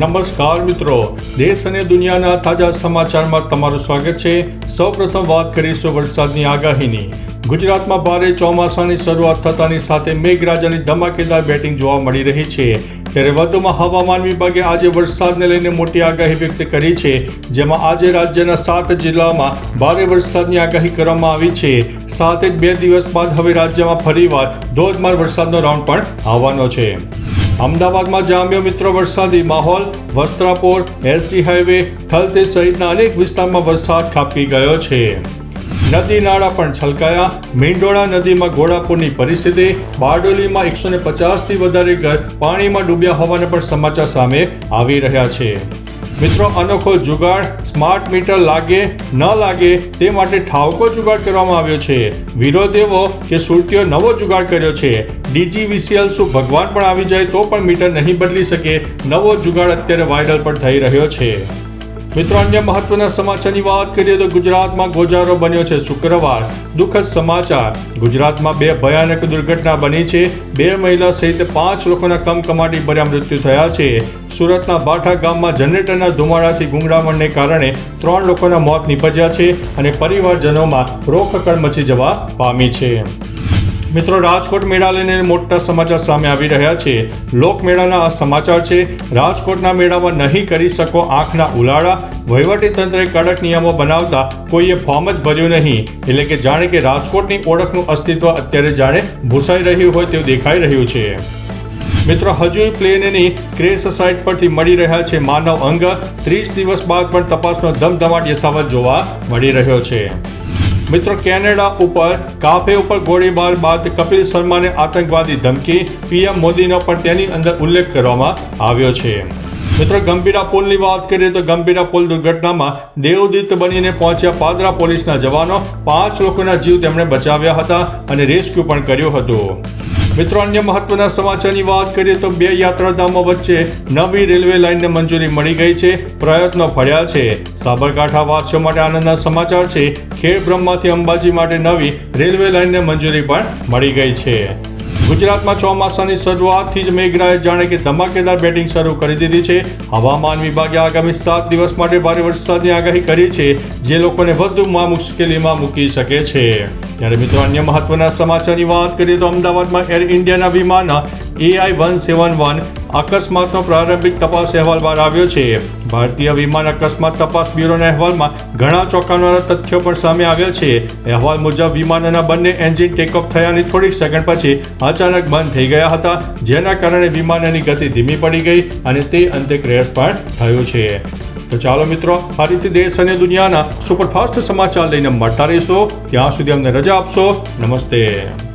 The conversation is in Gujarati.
નમસ્કાર મિત્રો. દેશ અને દુનિયાના તાજા સમાચારમાં તમારું સ્વાગત છે. સૌપ્રથમ વાત કરીશું વરસાદની આગાહીની. ગુજરાતમાં ભારે ચોમાસાની શરૂઆત થતાની સાથે મેઘરાજાની ધમાકેદાર બેટિંગ જોવા મળી રહી છે. ત્યારે વધુમાં હવામાન વિભાગે આજે વરસાદને લઈને મોટી આગાહી વ્યક્ત કરી છે. જેમાં આજે રાજ્યના સાત જિલ્લામાં ભારે વરસાદની આગાહી કરવામાં આવી છે. સાથે બે દિવસ બાદ હવે રાજ્યમાં ફરીવાર ધોધમાર વરસાદનો રાઉન્ડ પણ આવવાનો છે. અમદાવાદમાં જામ્યો મિત્રો વરસાદી માહોલ. વસ્ત્રાપોર એસજી હાઈવે, થલતે સહિતના અનેક વિસ્તારમાં વરસાદ ખાબકી ગયો છે. નદી નાળા પણ છલકાયા. મીંડોળા નદીમાં ઘોડાપુરની પરિસ્થિતિ. બારડોલીમાં એકસો ને પચાસથી વધારે ઘર પાણીમાં ડૂબ્યા હોવાના પણ સમાચાર સામે આવી રહ્યા છે. મિત્રો, અનોખો જુગાડ સ્માર્ટ મીટર લાગે, ન લાગે, તે માટે ઠાવકો જુગાડ કરવામાં આવ્યો છે. વિરોધ એવો કે સુરતીઓ નવો જુગાડ કર્યો છે. ડીજીવીસીએલ શું ભગવાન પણ આવી જાય તો પણ મીટર નહીં બદલી શકે? નવો જુગાડ અત્યારે વાયરલ પણ થઈ રહ્યો છે. મિત્રો, અન્ય મહત્વના સમાચારની વાત કરીએ તો ગુજરાતમાં ગોજારો બન્યો છે શુક્રવાર. દુઃખદ સમાચાર. ગુજરાતમાં બે ભયાનક દુર્ઘટના બની છે. બે મહિલા સહિત પાંચ લોકોના કમકમાટી ભર્યા મૃત્યુ થયા છે. સુરતના બાઠા ગામમાં જનરેટરના ધુમાડાથી ગુંગળામણને કારણે ત્રણ લોકોના મોત નીપજ્યા છે અને પરિવારજનોમાં રોકકળ મચી જવા પામી છે. મિત્રો, રાજકોટ મેળા લઈને મોટા સમાચાર સામે આવી રહ્યા છે. લોકમેળાના આ સમાચાર છે, રાજકોટના મેળામાં નહીં કરી શકો આંખના ઉલાળા. વહીવટી તંત્રે કડક નિયમો બનાવતા કોઈએ ફોર્મ જ ભર્યું નહીં. એટલે કે જાણે કે રાજકોટની ઓળખનું અસ્તિત્વ અત્યારે જાણે ભૂસાઈ રહ્યું હોય તેવું દેખાઈ રહ્યું છે. મિત્રો, હજુ પ્લેનની ક્રેશ સાઇટ પરથી મળી રહ્યા છે. માનવ અંગ, ત્રીસ દિવસ બાદ પણ તપાસનો ધમધમાટ યથાવત જોવા મળી રહ્યો છે. મિત્રો, કેનેડા ઉપર, કાફે ઉપર ગોળીબાર બાદ કપિલ શર્માને આતંકવાદી ધમકી પીએમ મોદીનો પણ તેની અંદર ઉલ્લેખ કરવામાં આવ્યો છે. મિત્રો, ગંભીરા પુલની વાત કરીએ તો ગંભીરા પુલ દુર્ઘટનામાં દેવદૂત બનીને પહોંચ્યા પાદરા પોલીસના જવાનો. પાંચ લોકોના જીવ તેમણે બચાવ્યા હતા અને રેસ્ક્યુ પણ કર્યું હતું. મિત્રો, અન્ય મહત્વના સમાચારની વાત કરીએ તો બે યાત્રાધામો વચ્ચે નવી રેલવે લાઇનને મંજૂરી મળી ગઈ છે, પ્રયત્નો ફળ્યા છે. સાબરકાંઠા વાસીઓ માટે આનંદના સમાચાર છે, ખેડ બ્રહ્માથી અંબાજી માટે નવી રેલવે લાઇનને મંજૂરી પણ મળી ગઈ છે. ગુજરાતમાં ચોમાસાની શરૂઆતથી જ મેઘરાએ જાણે કે ધમાકેદાર બેટિંગ શરૂ કરી દીધી છે. હવામાન વિભાગે આગામી સાત દિવસ માટે ભારે વરસાદની આગાહી કરી છે, જે લોકોને વધુમાં મુશ્કેલીમાં મૂકી શકે છે. ત્યારે મિત્રો, અન્ય મહત્વના સમાચારની વાત કરીએ તો અમદાવાદમાં એર ઇન્ડિયાના વિમાન એઆઈ વન સેવન વન અકસ્માતનો પ્રારંભિક તપાસ અહેવાલ બહાર આવ્યો છે. ભારતીય વિમાન અકસ્માત તપાસ બ્યુરોના અહેવાલમાં ઘણા ચોંકાવનારા તથ્યો પણ સામે આવ્યા છે. અહેવાલ મુજબ, વિમાનના બંને એન્જિન ટેકઓફ થયાની થોડીક સેકન્ડ પછી અચાનક બંધ થઈ ગયા હતા, જેના કારણે વિમાનની ગતિ ધીમી પડી ગઈ અને તે અંતે ક્રેશ પણ થયું છે. તો ચાલો મિત્રો, આ રીતે દેશ અને દુનિયાના સુપરફાસ્ટ સમાચાર લઈને મળતા રહીશો. ત્યાં સુધી અમને રજા આપશો. નમસ્તે.